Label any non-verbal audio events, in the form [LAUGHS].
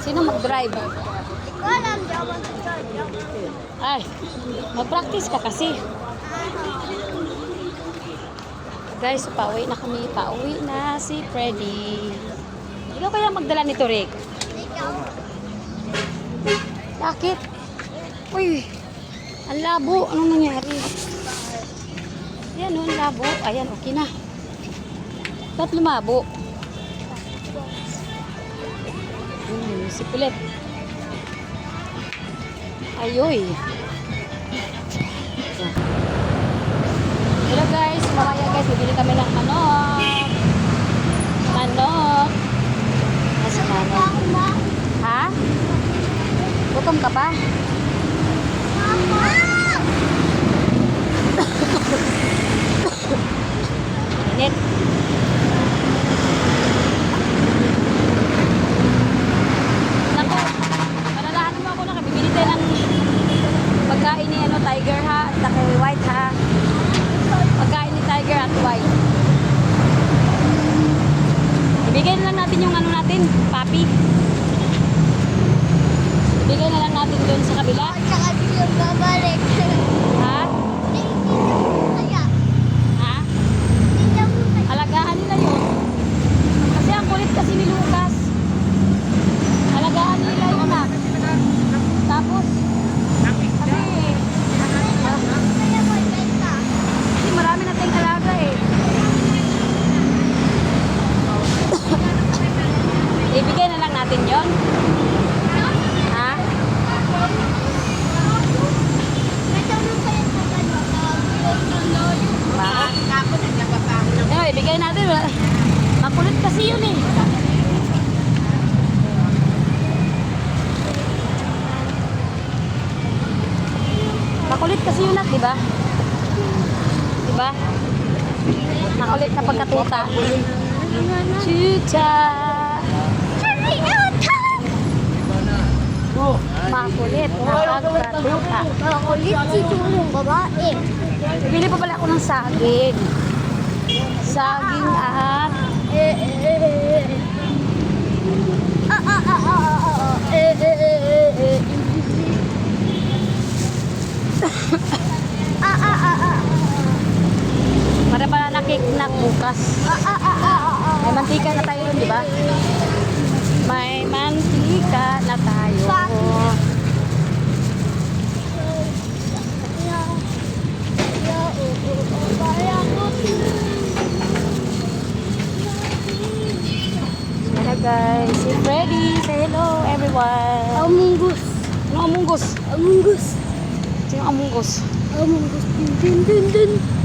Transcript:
Sino mag-drive? Ay, mag-practice ka kasi. Guys, pauwi na kami. Pauwi na si Freddy. Ikaw kaya magdala nito, Rick? Bakit? Uy, ang labo. Anong nangyari? Yan, oh, ang labo. Ayan, okay na. Ba't lumabo? Hmm, si Pulet. Ayoy. Hello guys, mamaya guys, bibili kami ng manok. Manok. Nasa manok. Ha? Gutom ka pa? Mama. Init. Naku, malalahanan mo ako na bibili tayo ng pagkain ni ano, Tiger ha, at saka White ha. Pagkain ni Tiger at White. Ibigay na lang natin yung ano natin, papi. Ibigay na lang natin doon sa kabila. Tsaka di yung babalik. [LAUGHS] Ha? Kaya, Ha? tingnan mo kaya. Alagaan nila yun. Kasi ang kulit kasi ni Lucas. Alagaan nila yun na. Tapos, kasi, Kaya mo ibenta. kasi marami na tayong alaga eh. Ibigay na lang yon. Ha? Ba? Kasi yun di ba? Di ba? Makulit na pagkatuta. Chucha! Happy Makulit na pagkatuta. Makulit si Tulong babae. Bili pa pala ako ng saging. Saging at para pala bukas. Ah, ah, ah, ah. May mantika na tayo dun, di ba? May mantika na tayo. Ya, ya, oh, oh, oh, kaya ko. Guys, si Freddy. Say hello everyone. Amungus. Ano amunggos? Amungus. Sino amunggos? Amungus. Dun, dun, dun, dun.